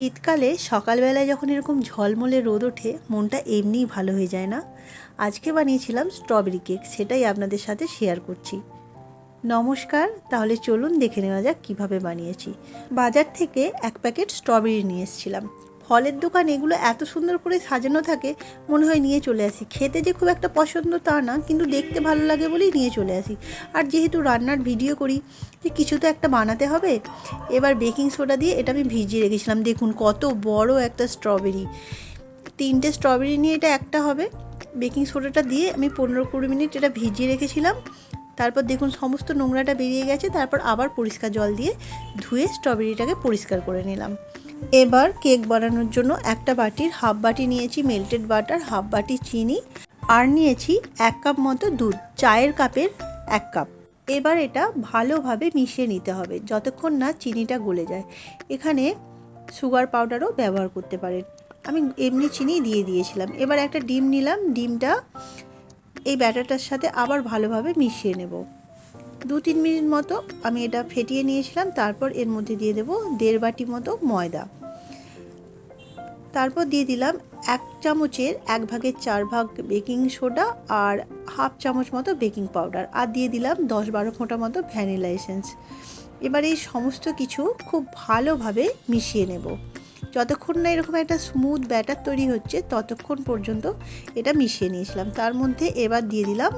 শীতকালে সকালবেলায় যখন এরকম ঝলমলে রোদ ওঠে, মনটা এমনিই ভালো হয়ে যায় না। আজকে বানিয়েছিলাম স্ট্রবেরি কেক সেটাই আপনাদের সাথে শেয়ার করছি। নমস্কার, তাহলে চলুন দেখে নেওয়া যাক কীভাবে বানিয়েছি। বাজার থেকে এক প্যাকেট স্ট্রবেরি নিয়ে এসেছিলাম। ফলের দোকান এগুলো এত সুন্দর করে সাজানো থাকে, মনে হয় নিয়ে চলে আসি। খেতে যে খুব একটা পছন্দ তা না, কিন্তু দেখতে ভালো লাগে বলেই নিয়ে চলে আসি। আর যেহেতু রান্নার ভিডিও করি, যে কিছু তো একটা বানাতে হবে। এবার বেকিং সোডা দিয়ে এটা আমি ভিজিয়ে রেখেছিলাম। দেখুন কত বড় একটা স্ট্রবেরি। তিনটে স্ট্রবেরি নিয়ে এটা একটা হবে। বেকিং সোডাটা দিয়ে আমি পনেরো কুড়ি মিনিট এটা ভিজিয়ে রেখেছিলাম। তারপর দেখুন সমস্ত নোংরাটা বেরিয়ে গেছে। তারপর আবার পরিষ্কার জল দিয়ে ধুয়ে স্ট্রবেরিটাকে পরিষ্কার করে নিলাম। এবার কেক বানানোর জন্য একটা বাটির হাফ বাটি নিয়েছি মেল্টেড বাটার হাফ বাটি চিনি আর নিয়েছি এক কাপ মতো দুধ, চায়ের কাপের এক কাপ এবার এটা ভালোভাবে মিশিয়ে নিতে হবে যতক্ষণ না চিনিটা গলে যায়। এখানে সুগার পাউডারও ব্যবহার করতে পারেন। আমি এমনি চিনি দিয়ে দিয়েছিলাম। এবার একটা ডিম নিলাম। ডিমটা এই ব্যাটারটার সাথে আবার ভালোভাবে মিশিয়ে নেব। দু তিন মিনিট মতো আমি এটা ফেটিয়ে নিয়েছিলাম, তারপর এর মধ্যে দিয়ে দেব দেড় বাটি মতো ময়দা। তারপর দিয়ে দিলাম এক চামচের এক ভাগের চার ভাগ বেকিং সোডা আর হাফ চামচ মতো বেকিং পাউডার আর দিয়ে দিলাম দশ বারো ফোঁটা মতো ভ্যানিলা এসেন্স। এবার এই সমস্ত কিছু খুব ভালোভাবে মিশিয়ে নেব। যতক্ষণ না এরকম একটা স্মুথ ব্যাটার তৈরি হচ্ছে, ততক্ষণ পর্যন্ত এটা মিশিয়ে নিয়েছিলাম। তার মধ্যে এবার দিয়ে দিলাম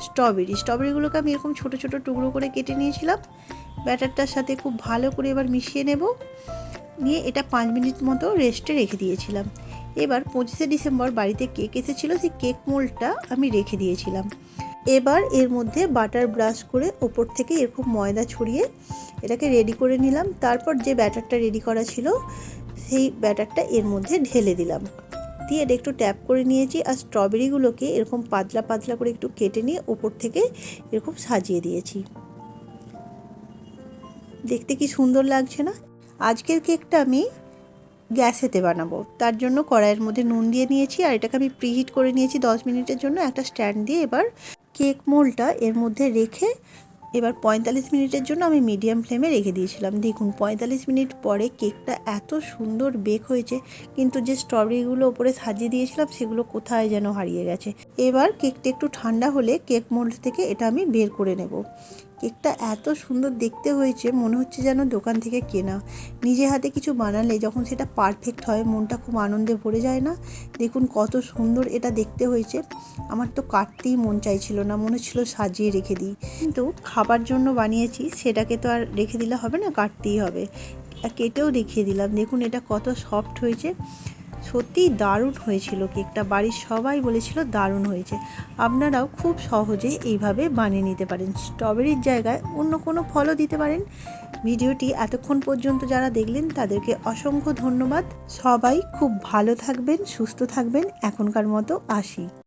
স্ট্রবেরি। স্ট্রবেরিগুলোকে আমি এরকম ছোটো ছোটো টুকরো করে কেটে নিয়েছিলাম। ব্যাটারটার সাথে খুব ভালো করে এবার মিশিয়ে নেব। নিয়ে এটা পাঁচ মিনিট মতো রেস্টে রেখে দিয়েছিলাম। এবার পঁচিশে ডিসেম্বর বাড়িতে কেক এসেছিল, সেই কেক মোল্ডটা আমি রেখে দিয়েছিলাম। এবার এর মধ্যে বাটার ব্রাশ করে ওপর থেকে এরকম ময়দা ছড়িয়ে এটাকে রেডি করে নিলাম। তারপর যে ব্যাটারটা রেডি করা ছিল, সেই ব্যাটারটা এর মধ্যে ঢেলে দিলাম। দিয়ে এটা একটু ট্যাপ করে নিয়েছি আর স্ট্রবেরিগুলোকে এরকম পাতলা পাতলা করে একটু কেটে নিয়ে ওপর থেকে এরকম সাজিয়ে দিয়েছি। দেখতে কি সুন্দর লাগছে না? আজকের কেকটা আমি গ্যাসেতে বানাবো। তার জন্য কড়াইয়ের মধ্যে নুন দিয়ে নিয়েছি আর এটাকে আমি প্রিহিট করে নিয়েছি দশ মিনিটের জন্য। একটা স্ট্যান্ড দিয়ে এবার কেক মোলটা এর মধ্যে রেখে এবার পঁয়তাল্লিশ মিনিটের জন্য আমি মিডিয়াম ফ্লেমে রেখে দিয়েছিলাম। দেখুন, পঁয়তাল্লিশ মিনিট পরে কেকটা এত সুন্দর বেক হয়েছে, কিন্তু যে স্ট্রবেরিগুলো ওপরে সাজিয়ে দিয়েছিলাম, সেগুলো কোথায় যেন হারিয়ে গেছে। এবার কেকটা একটু ঠান্ডা হলে কেক মোল্ড থেকে এটা আমি বের করে নেব। কেকটা এত সুন্দর দেখতে হয়েছে, মনে হচ্ছে যেন দোকান থেকে কেনা। নিজে হাতে কিছু বানালে যখন সেটা পারফেক্ট হয়, মনটা খুব আনন্দে ভরে যায় না? দেখুন কত সুন্দর এটা দেখতে হয়েছে। আমার তো কাটতেই মন চাইছিল না, মনে ছিল সাজিয়ে রেখে দিই। কিন্তু খাবার জন্য বানিয়েছি, সেটাকে তো আর রেখে দিলে হবে না, কাটতেই হবে। কেটেও দেখিয়ে দিলাম, দেখুন এটা কত সফট হয়েছে। সত্যিই দারুণ হয়েছিল কেকটা। বাড়ির সবাই বলেছিল দারুণ হয়েছে। আপনারাও খুব সহজে এইভাবে বানিয়ে নিতে পারেন। স্ট্রবেরির জায়গায় অন্য কোনো ফলও দিতে পারেন। ভিডিওটি এতক্ষণ পর্যন্ত যারা দেখলেন, তাদেরকে অসংখ্য ধন্যবাদ। সবাই খুব ভালো থাকবেন, সুস্থ থাকবেন। এখনকার মতো আসি।